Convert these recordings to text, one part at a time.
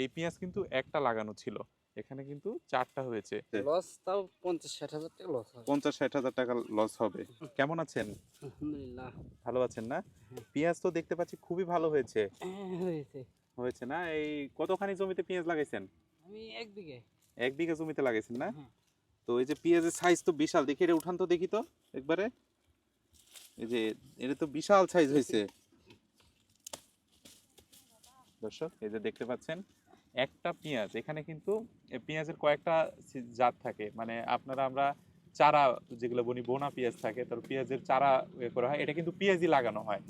এই পেঁয়াজ কিন্তু একটা লাগানো ছিল। এখানে কিন্তু চারটা হয়েছে। লস তাও পঞ্চাশ ষাট হাজার টাকা লস হবে। পঞ্চাশ ষাট হাজার টাকা লস হবে। কেমন আছেন? আলহামদুলিল্লাহ। ভালো আছেন না? হ্যাঁ। পেঁয়াজ তো দেখতে পাচ্ছি খুবই ভালো হয়েছে। হ্যাঁ, হয়েছে। হয়েছে না? এই কতখানি জমিতে পেঁয়াজ লাগাইছেন? আমি এক বিঘে। এক বিঘা জমিতে লাগাইছেন না? হ্যাঁ। তো এই যে পেঁয়াজের সাইজ তো বিশাল। দেখি এটা উঠান তো দেখি তো একবারে। এই যে এটা তো বিশাল সাইজ হয়েছে। দর্শক এই যে দেখতে পাচ্ছেন একটা পেঁয়াজ এখানে কিন্তু পেঁয়াজের কয়েকটা জাত থাকে। মানে আপনারা আমরা চারা যেগুলো বলি বোনা পেঁয়াজ থাকে তার পেঁয়াজের চারা ইয়ে করা হয়। এটা কিন্তু পেঁয়াজই লাগানো হয়।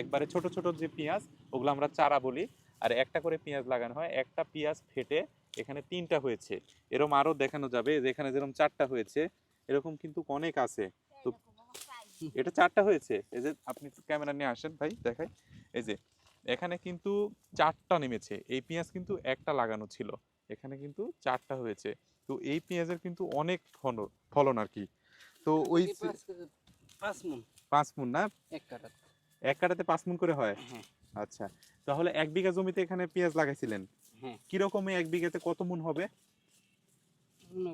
একবারে ছোট ছোট যে পেঁয়াজ ওগুলো আমরা চারা বলি। আর একটা করে পেঁয়াজ লাগানো হয়। একটা পেঁয়াজ ফেটে এখানে তিনটা হয়েছে। এরকম আরও দেখানো যাবে যে এখানে যেরকম চারটা হয়েছে এরকম কিন্তু অনেক আছে। তো এটা চারটা হয়েছে। এই যে আপনি ক্যামেরা নিয়ে আসেন ভাই দেখাই। এই যে এখানে কিন্তু চারটা নেমেছে। এই পেঁয়াজ কিন্তু একটা লাগানো ছিল। এখানে কিন্তু চারটা হয়েছে। তো এই পেঁয়াজের কিন্তু অনেক ফলন ফলন আর কি। তো ওই পাঁচ মুন না? এক কাটাত এক কাটাতে পাঁচ মুন করে হয়? হ্যাঁ। আচ্ছা। তাহলে এক বিঘা জমিতে এখানে পেঁয়াজ লাগাইছিলেন? হ্যাঁ। কীরকম এক বিঘাতে কত মুন হবে?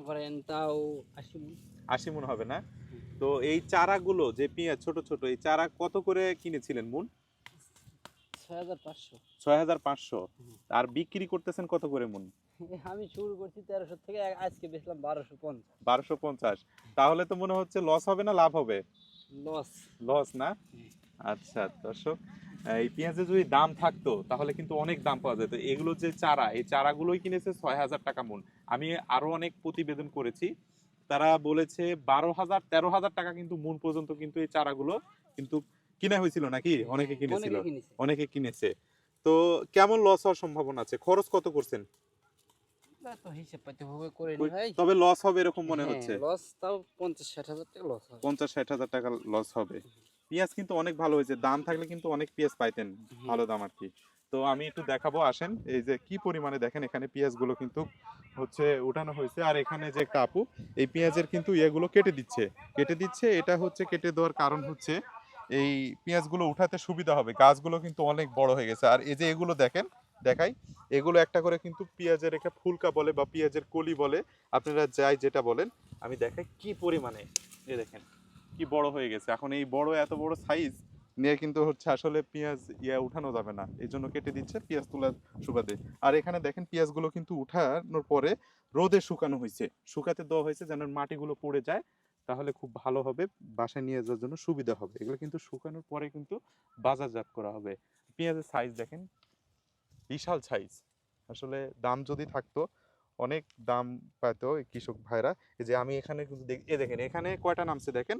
করেন তাও আশি মন আশি মুন হবে না? তো এই চারাগুলো যে পেঁয়াজ ছোট ছোট এই চারা কত করে কিনেছিলেন মুন ছয় হাজার পাঁচশো। আর বিক্রি করতেছেন কত করে মুন? আমি শুরু করছি তেরোশো থেকে আজকে বেচলাম বারোশো পঞ্চাশ। বারোশো পঞ্চাশ। তাহলে তো মনে হচ্ছে লস হবে না লাভ হবে? লস লস না। আচ্ছা দর্শক এই পেঁয়াজের যদি দাম থাকতো তাহলে কিন্তু অনেক দাম পাওয়া যেত। এগুলো যে চারা এই চারাগুলোই কিনেছে ছয় হাজার টাকা মন। আমি আরও অনেক প্রতিবেদন করেছি। তারা বলেছে বারো হাজার তেরো হাজার টাকা কিন্তু মন পর্যন্ত কিন্তু এই চারাগুলো কিন্তু কিনা হয়েছিল নাকি? অনেকে কিনেছিল। অনেকে কিনেছে। তো কেমন লস হওয়ার সম্ভাবনা আছে? খরচ কত করছেন? তবে লস হবে এরকম মনে হচ্ছে। লস তাও পঞ্চাশ ষাট হাজার টাকা লস হবে। পঞ্চাশ ষাট হাজার টাকা লস হবে। পেঁয়াজ কিন্তু অনেক ভালো হয়েছে। দাম থাকলে কিন্তু অনেক পেঁয়াজ পাইতেন। ভালো দাম আর কি। তো আমি একটু দেখাবো আসেন। এই যে কি পরিমাণে দেখেন এখানে পেঁয়াজগুলো কিন্তু হচ্ছে উঠানো হয়েছে। আর এখানে যে একটা আপু এই পেঁয়াজের কিন্তু ইয়েগুলো কেটে দিচ্ছে। কেটে দিচ্ছে এটা হচ্ছে কেটে দেওয়ার কারণ হচ্ছে এই পেঁয়াজগুলো উঠাতে সুবিধা হবে। গাছগুলো কিন্তু অনেক বড় হয়ে গেছে। আর এই যে এগুলো দেখেন, দেখাই, এগুলো একটা করে কিন্তু পেঁয়াজের একটা ফুলকা বলে বা পেঁয়াজের কলি বলে, আপনারা যাই যেটা বলেন, আমি দেখাই কি পরিমাণে। এ দেখেন, কি বড় হয়ে গেছে। এখন এই বড়, এত বড় সাইজ নিয়ে কিন্তু হচ্ছে আসলে পেঁয়াজ ইয়া উঠানো যাবে না। এই জন্য কেটে দিচ্ছে পেঁয়াজ তোলার সুবাদে। আর এখানে দেখেন, পেঁয়াজগুলো কিন্তু উঠানোর পরে রোদে শুকানো হয়েছে। শুকাতে দেওয়া হয়েছে যেন মাটিগুলো পড়ে যায়। তাহলে খুব ভালো হবে, বাসায় নিয়ে যাওয়ার জন্য সুবিধা হবে। এগুলো কিন্তু শুকানোর পরে কিন্তু বাজারজাত করা হবে। পেঁয়াজের সাইজ দেখেন, বিশাল সাইজ আসলে দাম যদি থাকতো, অনেক দাম পাইতো কৃষক ভাইরা। এই যে আমি এখানে কিন্তু এ দেখেন, এখানে কয়টা নামছে দেখেন?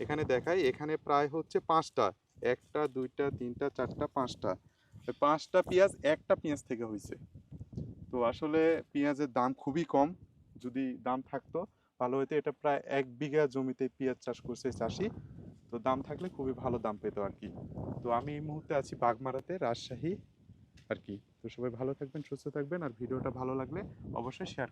এখানে দেখাই, এখানে প্রায় হচ্ছে পাঁচটা। একটা, দুইটা, তিনটা, চারটা, পাঁচটা। পাঁচটা পেঁয়াজ, একটা পেঁয়াজ থেকে হয়েছে। তো আসলে পেঁয়াজের দাম খুবই কম। যদি দাম থাকতো ভালো হতো এটা প্রায় এক বিঘা জমিতে পেঁয়াজ চাষ করছে চাষি। তো দাম থাকলে খুবই ভালো দাম পেতো আর কি। তো আমি এই মুহূর্তে আছি বাগমারাতে, রাজশাহী আর কি। তো সবাই ভালো থাকবেন, সুস্থ থাকবেন আর ভিডিওটা ভালো লাগলে অবশ্যই শেয়ার